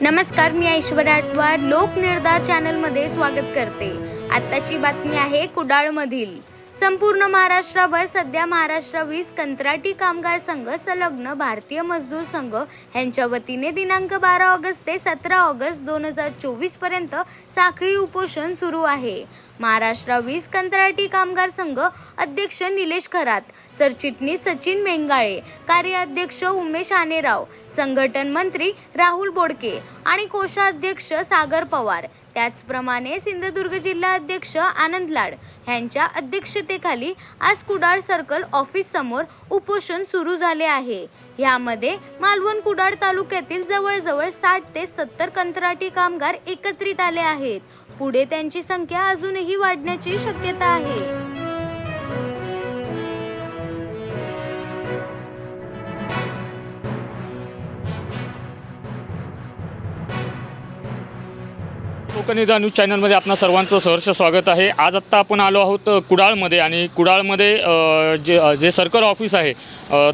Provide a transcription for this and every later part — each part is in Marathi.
नमस्कार मी ऐश्वर्या आठवाड. लोकनिर्धार चॅनलमध्ये स्वागत करते. आत्ताची बातमी आहे कुडाळमधील. संपूर्ण महाराष्ट्रभर सध्या महाराष्ट्र वीज कंत्राटी कामगार संघ संलग्न भारतीय मजदूर संघ यांच्या वतीने दिनांक बारा ऑगस्ट ते सतरा ऑगस्ट दोन हजार चोवीसपर्यंत साखळी उपोषण सुरू आहे. महाराष्ट्र वीज कंत्राटी कामगार संघ अध्यक्ष निलेश खरात सरचिटणीस सचिन मेंगाळे कार्याध्यक्ष उमेश आनेराव संघटन मंत्री राहुल बोडके आणि कोषाध्यक्ष सागर पवार. त्याचप्रमाणे सिंधुदुर्ग जिल्हा अध्यक्ष आनंद लाड यांच्या अध्यक्षतेखाली आज कुडाळ सर्कल ऑफिस समोर उपोषण सुरू झाले आहे. यामध्ये मालवण कुडाळ तालुक्यातील जवळजवळ साठ ते सत्तर कंत्राटी कामगार एकत्रित आले आहेत. पुढे त्यांची संख्या अजूनही वाढण्याची शक्यता आहे. कोकणिदा न्यूज चॅनलमध्ये आपणा सर्वांचं सहर्ष स्वागत आहे. आज आत्ता आपण आलो आहोत कुडाळमध्ये आणि कुडाळमध्ये जे जे सर्कल ऑफिस आहे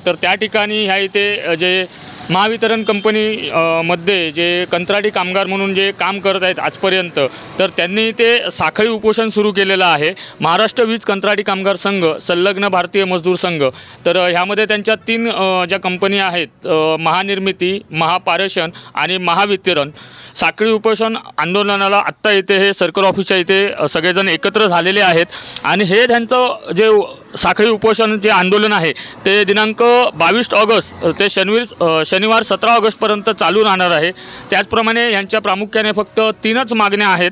तर त्या ठिकाणी ह्या इथे जे महावितरण कंपनी मध्ये जे कंत्राटी कामगार म्हणून जे काम करत आहेत आजपर्यंत तर त्यांनी ते साखळी उपोषण सुरू केलेलं आहे. महाराष्ट्र वीज कंत्राटी कामगार संघ संलग्न भारतीय मजदूर संघ. तर ह्यामध्ये त्यांच्या तीन ज्या कंपनी आहेत महानिर्मिती महापारेषण आणि महावितरण साखळी उपोषण आंदोलनाला आत्ता इथे हे सर्कल ऑफिसच्या इथे सगळेजण एकत्र झालेले आहेत. आणि हे त्यांचं जे साखळी उपोषण जे आंदोलन आहे ते दिनांक बावीस ऑगस्ट ते शनिवार शनिवार सतरा ऑगस्टपर्यंत चालू राहणार आहे. त्याचप्रमाणे यांच्या प्रामुख्याने फक्त तीनच मागण्या आहेत.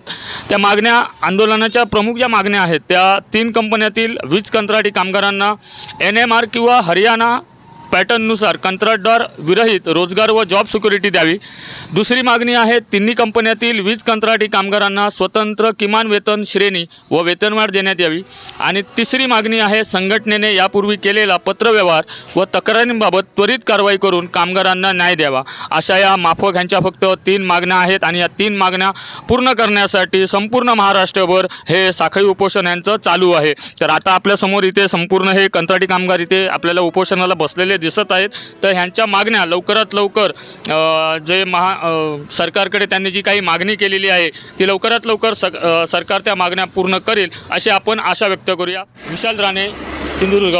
त्या मागण्या आंदोलनाच्या प्रमुख ज्या मागण्या आहेत त्या तीन कंपन्यातील वीज कंत्राटी कामगारांना एन एम आर किंवा हरियाणा पॅटर्ननुसार कंत्राटदार विरहित रोजगार व जॉब सिक्युरिटी द्यावी. दुसरी मागणी आहे तिन्ही कंपन्यातील वीज कंत्राटी कामगारांना स्वतंत्र किमान वेतन श्रेणी व वेतनवाढ देण्यात यावी. आणि तिसरी मागणी आहे संघटनेने यापूर्वी केलेला पत्रव्यवहार व तक्रारींबाबत त्वरित कारवाई करून कामगारांना न्याय द्यावा. अशा या माफक ह्यांच्या फक्त तीन मागण्या आहेत आणि या तीन मागण्या पूर्ण करण्यासाठी संपूर्ण महाराष्ट्रभर हे साखळी उपोषण यांचं चालू आहे. तर आता आपल्यासमोर इथे संपूर्ण हे कंत्राटी कामगार इथे आपल्याला उपोषणाला बसलेले दिसत आहेत. तर ह्यांच्या मागण्या लवकरात लवकर जे महा सरकारकडे त्यांनी जी काही मागणी केलेली आहे ती लवकरात लवकर स सरकार त्या मागण्या पूर्ण करेल अशी आपण आशा व्यक्त करूया. विशाल राणे सिंधुदुर्ग.